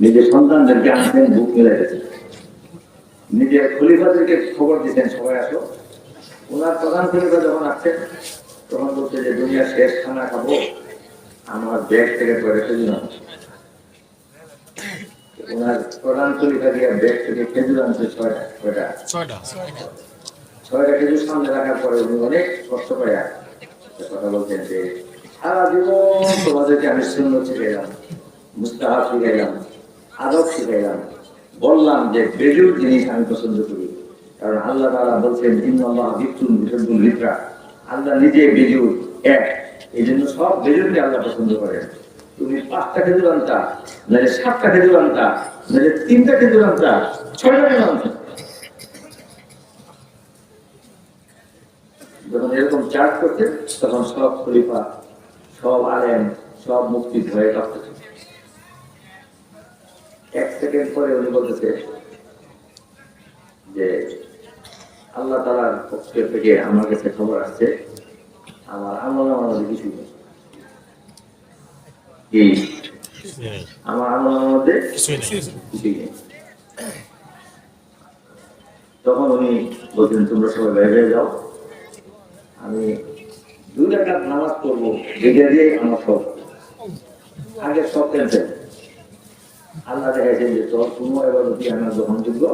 নিজের সন্তানদেরকে আনতেন বুক মিলে গেছেন নিজের খলিফাদেরকে খবর দিতেন সবাই আসো। ওনার প্রধান খলিফা যখন আসছেন তখন বলছে যে দুনিয়া শেষ খানা খাব। আমার ব্যাগ থেকে পরে খেজুর। ওনার প্রধান খলিফা দিয়ে ব্যাগ থেকে খেজুর আনছে ছয়টা ছয়টা। ছয়টা। খেজুর সামনে রাখার পরে উনি অনেক কষ্ট করে একটা কথা বলছেন যে সারা জীবন তোমাদেরকে আমি শূন্য ছেড়ে শিখাইলাম মুস্তাহাব শিখাইলাম আদব শিখাইলাম বললাম যে বেজুর জিনিস আমি পছন্দ করি। কারণ আল্লাহ তাআলা বলছেন লিকরা আল্লাহ নিজে বেজুর এক। এই জন্য সব বেজুরকে আল্লাহ পছন্দ করেন। তুমি পাঁচটা খেজুর আনতা, নাহলে সাতটা খেজুর আনতা, নাহলে তিনটা খেজুর আনতা, ছয়টা কেন আনতা। যখন এরকম চার্জ করছে, তখন সব খলিফা, সব আলেম, সব মুক্তি এক সেকেন্ড পরে উনি বলতেছে যে আল্লাহ তালার পক্ষের থেকে আমার কাছে খবর আসছে আমার আমল আমাদের কিছুই নেই। কি? আমার আমল মধ্যে কিছুই নেই। তখন উনি বলছেন তোমরা সবাই বাইরে যাও। আমি দুই রাকাত নামাজ পড়ব। যেটা দিয়ে আমার সব আগে সব ক্যান্সেল আল্লাহ দেখাইছেন যে তোর কোনো এবার আমার গ্রহণযোগ্য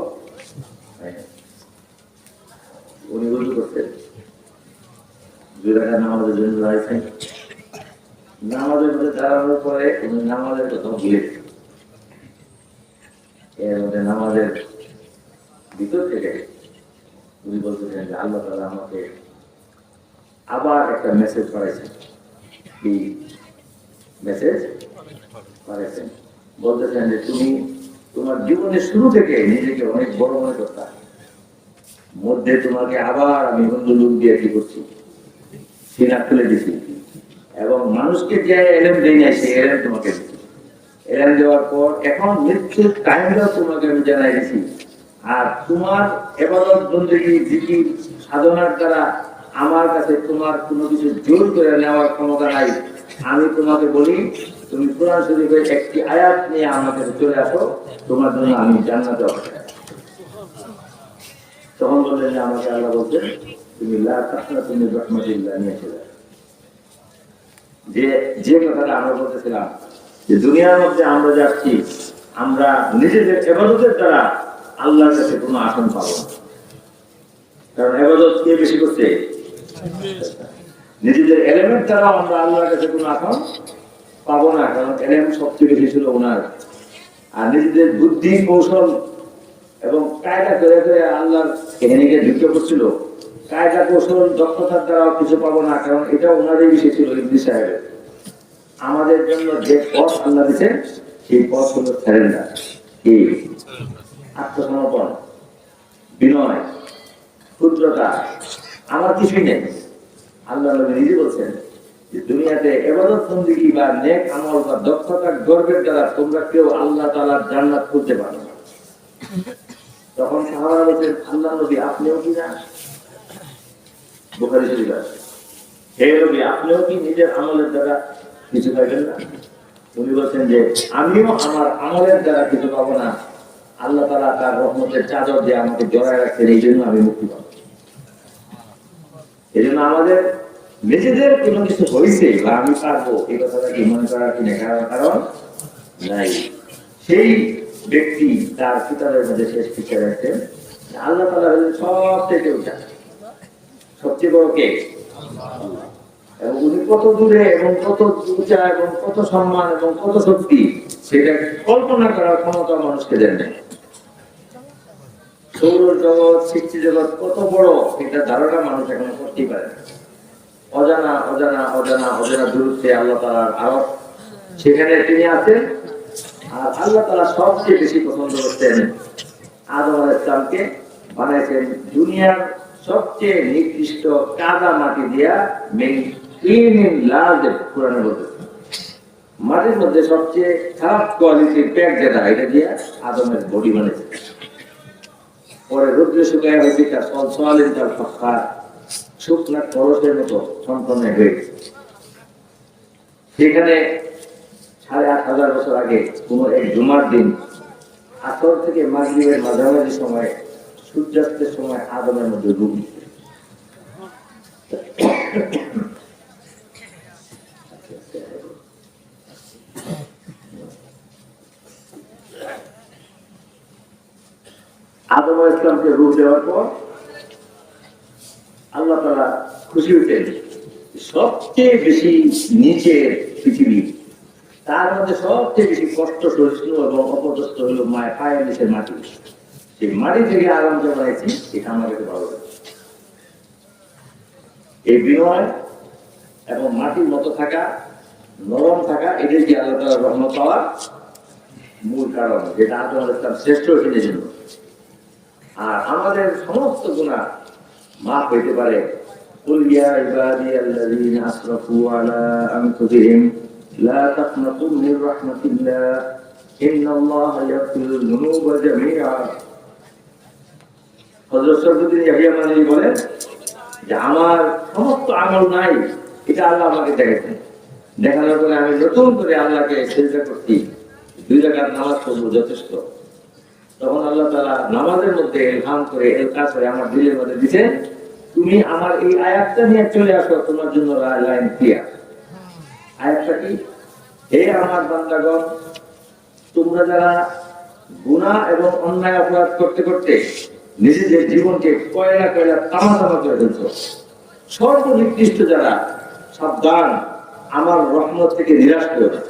উনি উজু করতেন। দুই রাকাত নামাজের জন্য নামাজের মধ্যে দাঁড়ানোর পরে উনি নামাজের কথা এর মধ্যে নামাজের ভিতর থেকে উনি বলতেছেন যে আল্লাহ তালা আমাকে আবার একটা মেসেজ পাঠাইছেন। কি? মেসেজ পাঠাইছেন। বলতেছেন যে তুমি তোমার জীবনের শুরু থেকে নিজেকে অনেক বড় মনে করতা। মধ্যে তোমাকে আবার আমি অন্য লোক দিয়ে কি করছি? সিনা খুলে দিছি। এবং মানুষকে যে এলেম দেই নাই, সেই এলেম তোমাকে এলেম দেওয়ার পর এখন মৃত্যুর টাইমটা তোমাকে আমি জানাই দিছি। আর তোমার এবাদত বন্দী জিকির, সাধনার দ্বারা আমার কাছে তোমার কোনো কিছু জোর করে নেওয়ার ক্ষমতা নাই। আমি তোমাকে বলি তুমি কোরআন শরীফের একটি আয়াত নিয়ে আমার কাছে চলে আসো। তোমার জন্য আমি জান্নাতে অপেক্ষা তখন বললেন যে, আমাকে আল্লাহ বলছেন, তুমি তুমি রহমতুল্লাহ নিয়ে চলে যে যে কথাটা আমরা বলতেছিলাম, যে দুনিয়ার মধ্যে আমরা যাচ্ছি, আমরা নিজেদের এবাদতের দ্বারা আল্লাহর কাছে কোনো আসন পাবো কারণ এবাদত কে বেশি করছে? নিজেদের এলিমেন্ট দ্বারা আমরা আল্লাহর কাছে কোনো আসন পাবো না, কারণ এলিমেন্ট সবচেয়ে বেশি ছিল ওনার। আর নিজেদের বুদ্ধি, কৌশল এবং কায়দা করে করে আল্লাহর এখানে যুক্ত করছিল, কায়দা, কৌশল, দক্ষতার দ্বারাও কিছু পাবো না, কারণ এটা ওনারই বিষয় ছিল ইবলি সাহেবের। আমাদের জন্য যে পথ আল্লাহ দিচ্ছে সেই পথ হলো স্যারেন্ডার কি? আত্মসমর্পণ, বিনয়, ক্ষুদ্রতা। আমার কিছুই নেই। আল্লাহ নিজে বলছেন দুনিয়াতে এবাদত বন্দিগি বা নেক আমল বা দক্ষতা গর্বের দ্বারা তোমরা কেউ আল্লাহ তালার জান্নাত করতে পারো তখন সাহারা আল্লাহ আপনিও কি না? বোখারি শরীফ আছে। হে আপনিও কি নিজের আমলের দ্বারা কিছু পাইবেন না? উনি বলছেন যে, আমিও আমার আমলের দ্বারা কিছু পাবো না। আল্লাহ তালা তার রহমতের চাদর দিয়ে আমাকে জড়ায় রাখছেন, এই জন্য আমি মুক্তি পাবো। এই জন্য আমাদের নিজেদের কোনো কিছু হয়েছে বা আমি পারব, এই কথাটা কি মনে করার কি নেই? কারণ নাই। সেই ব্যক্তি তার কিতাবের মধ্যে শেষ শিক্ষা রাখছেন আল্লাহ তালা হলেন সব থেকে উঠা সবচেয়ে বড় কে? এবং উনি কত দূরে এবং কত উঁচা এবং কত সম্মান এবং কত শক্তি, সেটা কল্পনা করার ক্ষমতা মানুষকে দেন নাই। সৌর জগৎ, সৃষ্টি জগৎ কত বড়, এটা ধারণা মানুষ এখন করতেই পারে না। অজানা অজানা অজানা অজানা দূরত্বে আল্লাহ তালার আরও সেখানে তিনি আছেন। আর আল্লাহ তালা সবচেয়ে বেশি পছন্দ করতেন আদম আল ইসলামকে বানাইছেন দুনিয়ার সবচেয়ে নির্দিষ্ট কাদা মাটি দিয়া লাল কোরআনে বলতেছে মাটির মধ্যে সবচেয়ে খারাপ কোয়ালিটির প্যাক যেটা, এটা দিয়া আদমের বডি বানিয়েছে পরে রুদ্রে শুকায় হয়েছে তার সল সোয়ালিন তার শুকনা খরচের মতো সম্পন্ন হয়ে সেখানে সাড়ে আট হাজার বছর আগে কোনো এক জুমার দিন আসর থেকে মাগরিবের মাঝামাঝি সময়, সূর্যাস্তের সময় আদমের মধ্যে ডুব। আদম ইসলামকে রূপ দেওয়ার পর আল্লাহ তারা খুশি হইতেন সবচেয়ে বেশি নিচের পৃথিবী, তার মধ্যে সবচেয়ে বেশি কষ্ট সহিষ্ণু এবং অপদস্থ হলো মায়ের পায়ের নিচের মাটি। সেই মাটি থেকে আরাম জমাইছি আমার কাছে ভালো লাগে। এই বিনয় এবং মাটির মতো থাকা, নরম থাকা, এটাই কি আল্লাহ তালা রহমত পাওয়ার মূল কারণ, যেটা আদম আলাইহিস ইসলাম শ্রেষ্ঠ এখানে জন্য আর আমাদের সমস্ত গুণা মাফ হইতে পারে قل يا عبادي الذين أسرفوا على أنفسهم لا تقنطوا من رحمة الله إن الله يغفر الذنوب جميعا হযরত শরফুদ্দিন ইয়াহিয়া মানি বলেন যে আমার সমস্ত আমল নাই এটা আল্লাহ আমাকে দেখেছেন দেখানোর পরে আমি নতুন করে আল্লাহকে চেষ্টা করছি দুই রাকাত নামাজ পড়বো যথেষ্ট তখন আল্লাহ তালা নামাজের মধ্যে এলহাম করে এলকা করে আমার দিলের মধ্যে দিছে, তুমি আমার এই আয়াতটা নিয়ে চলে আসো, তোমার জন্য লাইন ক্লিয়ার আয়াতটা কি? হে আমার বান্দাগণ, তোমরা যারা গুনাহ এবং অন্যায় অপরাধ করতে করতে নিজেদের জীবনকে কয়লা কয়লা তামা তামা করে ফেলছো, সর্বনিকৃষ্ট যারা সাবধান, আমার রহমত থেকে নিরাশ করো না।